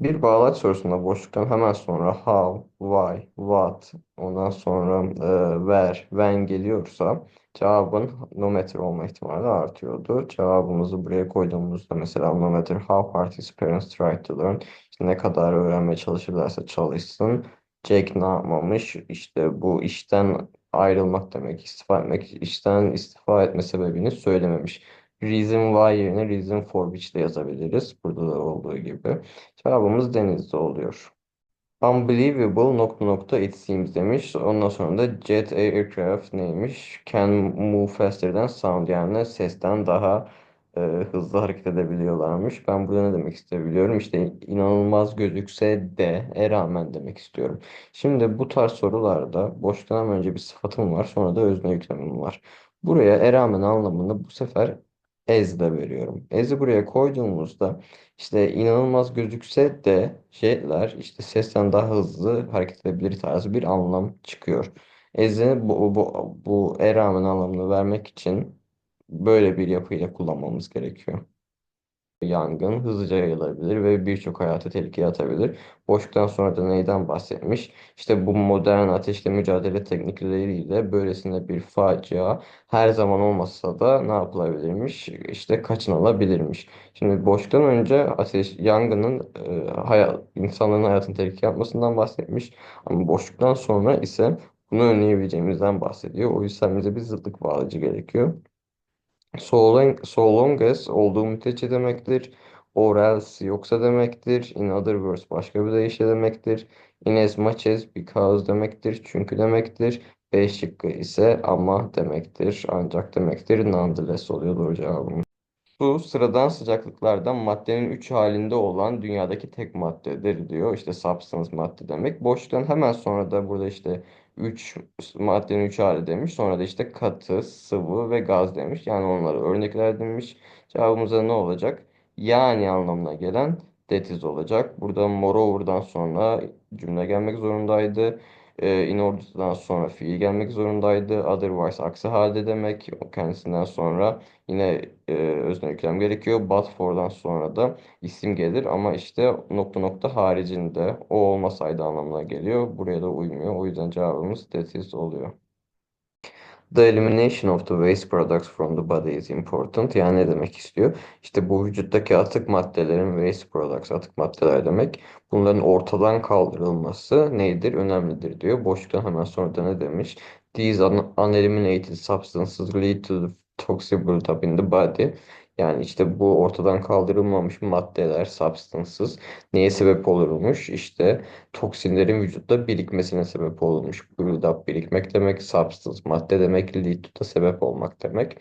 Bir bağlaç sorusunda boşluktan hemen sonra how, why, what, ondan sonra e, where, when geliyorsa cevabın no matter olma ihtimali artıyordu. Cevabımızı buraya koyduğumuzda mesela no matter how parents tried to learn işte ne kadar öğrenmeye çalışırlarsa çalışsın Jack ne yapmamış? İşte bu işten ayrılmak demek, istifa etmek, işten istifa etme sebebini söylememiş. Reason why yerine reason for which de yazabiliriz. Burada da olduğu gibi. Cevabımız denizde oluyor. Unbelievable nokta nokta it seems demiş. Ondan sonra da jet aircraft neymiş? Can move faster'dan sound yani sesten daha e, hızlı hareket edebiliyorlarmış. Ben burada ne demek isteyebiliyorum? İşte inanılmaz gözükse de e rağmen demek istiyorum. Şimdi bu tarz sorularda boştan önce bir sıfatım var. Sonra da özne yüklemim var. Buraya e rağmen anlamını bu sefer as de veriyorum. As'i buraya koyduğumuzda işte inanılmaz gözükse de şeyler işte sesten daha hızlı hareket edebilir tarzı bir anlam çıkıyor. As'i bu, bu, bu e rağmen anlamını vermek için böyle bir yapıyla kullanmamız gerekiyor. Yangın hızlıca yayılabilir ve birçok hayatı tehlikeye atabilir. Boşluktan sonra da neyden bahsetmiş? İşte bu modern ateşle mücadele teknikleriyle böylesine bir facia her zaman olmasa da ne yapılabilirmiş? İşte kaçınılabilirmiş. Şimdi boşluktan önce ateş yangının e, hayat, insanların hayatını tehlikeye atmasından bahsetmiş. Ama boşluktan sonra ise bunu önleyebileceğimizden bahsediyor. O yüzden bize bir zıtlık bağlacı gerekiyor. So long, so long as olduğu müddetçe demektir. Or else yoksa demektir. In other words başka bir deyişle demektir. In as much as because demektir. Çünkü demektir. B şıkkı ise ama demektir. Ancak demektir. Nonetheless oluyor doğru cevabımız. Su sıradan sıcaklıklardan maddenin 3 halinde olan dünyadaki tek maddedir diyor. İşte substance madde demek. Boşluktan hemen sonra da burada işte 3 maddenin 3 hali demiş. Sonra da işte katı, sıvı ve gaz demiş. Yani onları örnekler demiş. Cevabımıza ne olacak? Yani anlamına gelen is olacak. Burada moreover'dan sonra cümle gelmek zorundaydı. E, in order'dan sonra fiil gelmek zorundaydı. Otherwise aksi halde demek. Kendisinden sonra Yine e, özne yüklem gerekiyor. But for'dan sonra da isim gelir ama işte nokta nokta haricinde o olmasaydı anlamına geliyor. Buraya da uymuyor. O yüzden cevabımız that is oluyor. The elimination of the waste products from the body is important. Yani ne demek istiyor? İşte bu vücuttaki atık maddelerin waste products, atık maddeler demek. Bunların ortadan kaldırılması nedir? Önemlidir diyor. Boşluktan hemen sonra da ne demiş? These un uneliminated substances lead to the toxic in the body. Yani işte bu ortadan kaldırılmamış maddeler, substances neye sebep olurmuş? İşte toksinlerin vücutta birikmesine sebep olmuş. Build-up birikmek demek, substance madde demek, lead sebep olmak demek.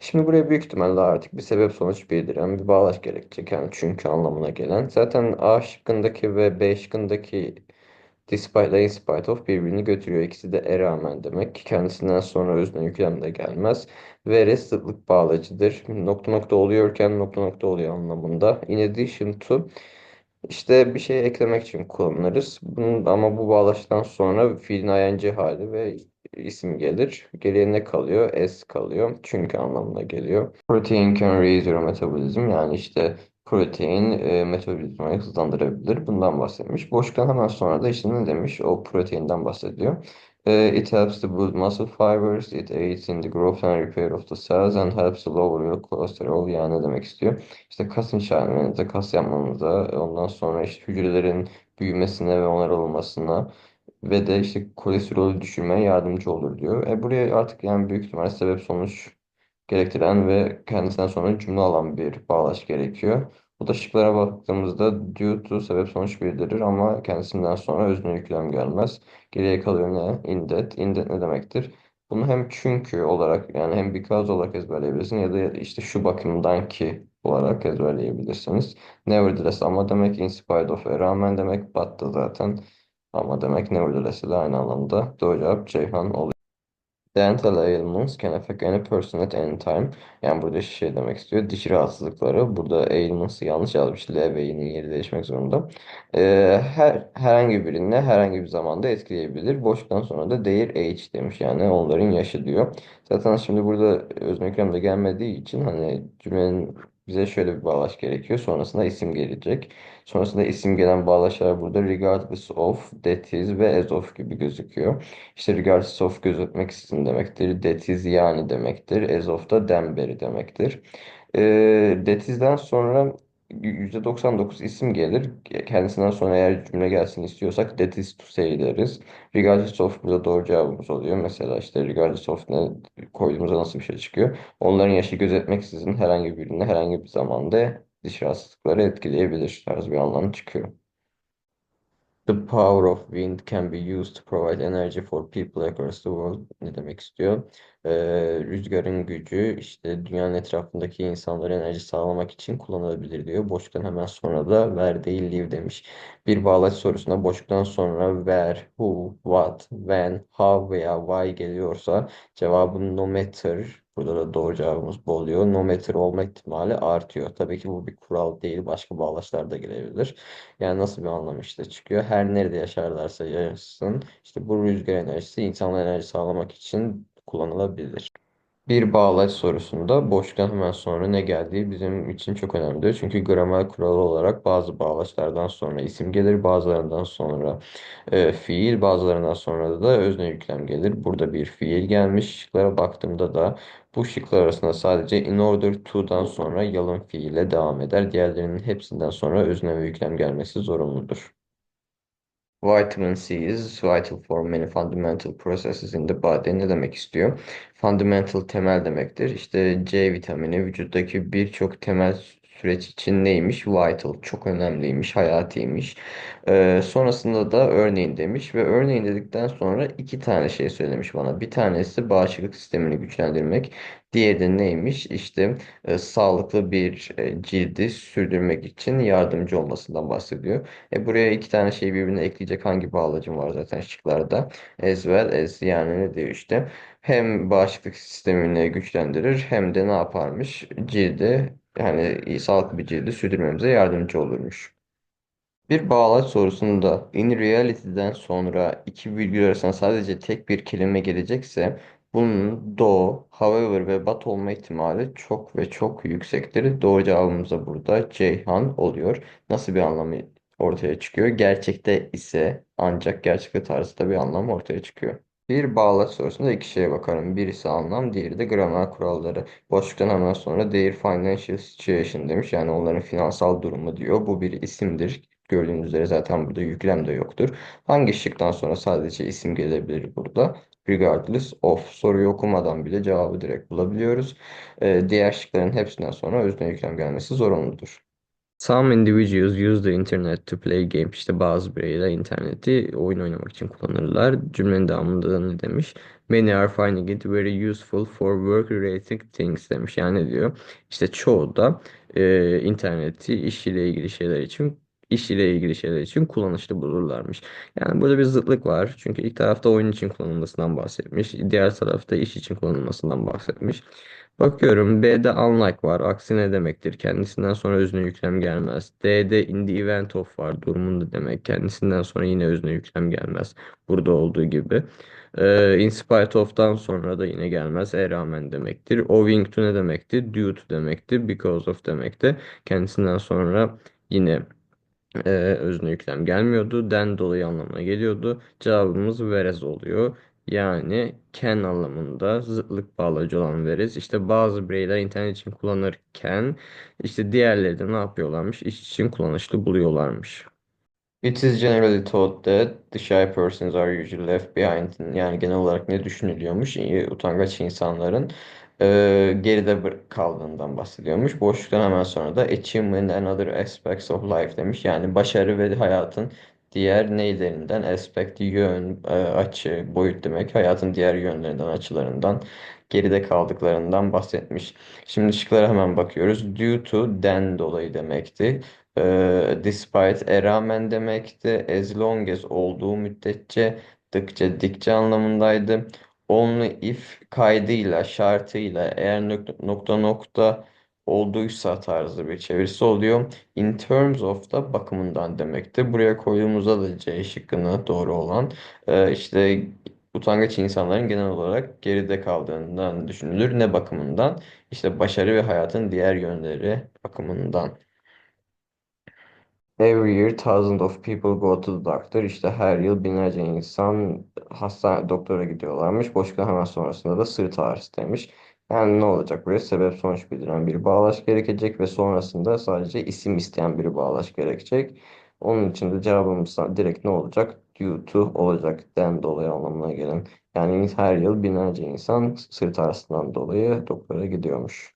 Şimdi buraya büyük ihtimalle artık bir sebep sonuç bildiren bir bağlaç gerekecek. Yani çünkü anlamına gelen. Zaten A şıkkındaki ve B şıkkındaki despite ile in spite of birbirini götürüyor. İkisi de e rağmen demek. Kendisinden sonra özne yüklem de gelmez. Ve zıtlık bağlacıdır. Nokta nokta oluyorken nokta nokta oluyor anlamında. In addition to işte bir şey eklemek için kullanırız. Bunun, ama bu bağlaçtan sonra fiilin ing hali ve isim gelir. Geriye ne kalıyor? S kalıyor. Çünkü anlamına geliyor. Protein can raise your metabolism. Yani işte protein e, metabolizmayı hızlandırabilir. Bundan bahsetmiş. Boşluktan hemen sonra da işte ne demiş? O proteinden bahsediyor. E, it helps to build muscle fibers. It aids in the growth and repair of the cells and helps to lower your cholesterol. Yani ne demek istiyor? İşte kas inşa kas yapmanıza, ondan sonra işte hücrelerin büyümesine ve onarılmasına ve de işte kolesterolü düşürmeye yardımcı olur diyor. E buraya artık yani büyük ihtimalle sebep sonuç gerektiren ve kendisinden sonra cümle alan bir bağlaç gerekiyor. Bu da şıklara baktığımızda due to sebep sonuç bildirir ama kendisinden sonra özne yüklem gelmez. Geriye kalıyor ne? In that. In that ne demektir? Bunu hem çünkü olarak yani hem because olarak ezberleyebilirsin ya da işte şu bakımdan ki olarak ezberleyebilirsiniz. Nevertheless ama demek in spite of e rağmen demek but da zaten ama demek nevertheless ile aynı anlamda. Doğru cevap Ceyhan oluyor. Dental ailments can affect any person at any time. Yani burada şey demek istiyor. Diş rahatsızlıkları. Burada ailments'ı yanlış yazmış. L ve Y'nin yeri değişmek zorunda. Ee, her herhangi birine herhangi bir zamanda etkileyebilir. Boşluktan sonra da their age demiş. Yani onların yaşı diyor. Zaten şimdi burada özne de gelmediği için hani cümlenin Bize şöyle bir bağlaç gerekiyor. Sonrasında isim gelecek. Sonrasında isim gelen bağlaçlar burada regardless of, that is ve as of gibi gözüküyor. İşte regardless of gözetmeksizin demektir. That is yani demektir. As of da den beri demektir. Ee, that is'den sonra %99 isim gelir. Kendisinden sonra eğer cümle gelsin istiyorsak that is to say deriz. Regardless of burada doğru cevabımız oluyor. Mesela işte regardless of ne koyduğumuzda nasıl bir şey çıkıyor. Onların yaşı gözetmeksizin herhangi birine herhangi bir zamanda diş rahatsızlıkları etkileyebilir tarzı bir anlam çıkıyor. The power of wind can be used to provide energy for people across the world. Ne demek istiyor? Ee, rüzgarın gücü işte dünyanın etrafındaki insanlara enerji sağlamak için kullanılabilir diyor. Boşluktan hemen sonra da where değil live demiş. Bir bağlaç sorusunda boşluktan sonra where, who, what, when, how veya why geliyorsa cevabın no matter Burada da doğru cevabımız bu oluyor. No matter olma ihtimali artıyor. Tabii ki bu bir kural değil. Başka bağlaçlar da gelebilir. Yani nasıl bir anlam işte çıkıyor. Her nerede yaşarlarsa yaşasın. İşte bu rüzgar enerjisi insanlara enerji sağlamak için kullanılabilir. Bir bağlaç sorusunda boşluktan hemen sonra ne geldiği bizim için çok önemlidir. Çünkü gramer kuralı olarak bazı bağlaçlardan sonra isim gelir, bazılarından sonra e, fiil, bazılarından sonra da özne yüklem gelir. Burada bir fiil gelmiş. Şıklara baktığımda da bu şıklar arasında sadece in order to'dan sonra yalın fiile devam eder. Diğerlerinin hepsinden sonra özne ve yüklem gelmesi zorunludur. Vitamin C is vital for many fundamental processes in the body. Ne demek istiyor? Fundamental temel demektir. İşte C vitamini vücuttaki birçok temel süreç için neymiş? Vital, çok önemliymiş, hayatiymiş. Ee, sonrasında da örneğin demiş ve örneğin dedikten sonra iki tane şey söylemiş bana. Bir tanesi bağışıklık sistemini güçlendirmek. Diğeri de neymiş? İşte e, sağlıklı bir e, cildi sürdürmek için yardımcı olmasından bahsediyor. E buraya iki tane şeyi birbirine ekleyecek hangi bağlacım var zaten şıklarda. As well as yani ne diyor işte. Hem bağışıklık sistemini güçlendirir hem de ne yaparmış? Cildi yani iyi, sağlıklı bir cildi sürdürmemize yardımcı olurmuş. Bir bağlaç sorusunda in reality'den sonra iki virgül arasında sadece tek bir kelime gelecekse bunun do, however ve but olma ihtimali çok ve çok yüksektir. Doğru cevabımız da burada Ceyhan oluyor. Nasıl bir anlamı ortaya çıkıyor? Gerçekte ise ancak gerçekte tarzda bir anlam ortaya çıkıyor. Bir bağlaç sorusunda iki şeye bakarım. Birisi anlam, diğeri de gramer kuralları. Boşluktan hemen sonra their financial situation demiş. Yani onların finansal durumu diyor. Bu bir isimdir. Gördüğünüz üzere zaten burada yüklem de yoktur. Hangi şıktan sonra sadece isim gelebilir burada? Regardless of. Soruyu okumadan bile cevabı direkt bulabiliyoruz. Ee, diğer şıkların hepsinden sonra özne yüklem gelmesi zorunludur. Some individuals use the internet to play games. İşte bazı bireyler interneti oyun oynamak için kullanırlar. Cümlenin devamında ne demiş? Many are finding it very useful for work-related things demiş. Yani ne diyor? İşte çoğu da e, interneti iş ile ilgili şeyler için iş ile ilgili şeyler için kullanışlı bulurlarmış. Yani burada bir zıtlık var. Çünkü ilk tarafta oyun için kullanılmasından bahsetmiş. Diğer tarafta iş için kullanılmasından bahsetmiş. Bakıyorum B'de unlike var. Aksi ne demektir? Kendisinden sonra özne yüklem gelmez. D'de in the event of var. Durumunda demek. Kendisinden sonra yine özne yüklem gelmez. Burada olduğu gibi. Ee, in spite of'tan sonra da yine gelmez. E rağmen demektir. Owing to ne demektir? Due to demektir. Because of demektir. Kendisinden sonra yine e, özne yüklem gelmiyordu. Den dolayı anlamına geliyordu. Cevabımız whereas oluyor. Yani can anlamında zıtlık bağlacı olan whereas. İşte bazı bireyler internet için kullanırken işte diğerleri de ne yapıyorlarmış? İş için kullanışlı buluyorlarmış. It is generally thought that the shy persons are usually left behind. Yani genel olarak ne düşünülüyormuş? İyi, Utangaç insanların e, geride kaldığından bahsediyormuş. Boşluktan hemen sonra da achievement and other aspects of life demiş. Yani başarı ve hayatın diğer neylerinden aspect, yön, e, açı, boyut demek. Hayatın diğer yönlerinden, açılarından geride kaldıklarından bahsetmiş. Şimdi şıklara hemen bakıyoruz. Due to den dolayı demekti. Ee, despite e rağmen demekti. As long as olduğu müddetçe dıkça dikçe anlamındaydı. Only if kaydıyla, şartıyla eğer nokta nokta, nokta olduysa tarzı bir çevirisi oluyor. In terms of da bakımından demekti. Buraya koyduğumuzda da C şıkkına doğru olan e, işte Utangaç insanların genel olarak geride kaldığından düşünülür. Ne bakımından? İşte başarı ve hayatın diğer yönleri bakımından. Every year thousands of people go to the doctor. İşte her yıl binlerce insan hastane doktora gidiyorlarmış. Boşluktan hemen sonrasında da sırt ağrısı demiş. Yani ne olacak buraya? Sebep sonuç bildiren bir bağlaç gerekecek ve sonrasında sadece isim isteyen bir bağlaç gerekecek. Onun için de cevabımız direkt ne olacak? Due to olacak. Den dolayı anlamına gelen. Yani her yıl binlerce insan sırt ağrısından dolayı doktora gidiyormuş.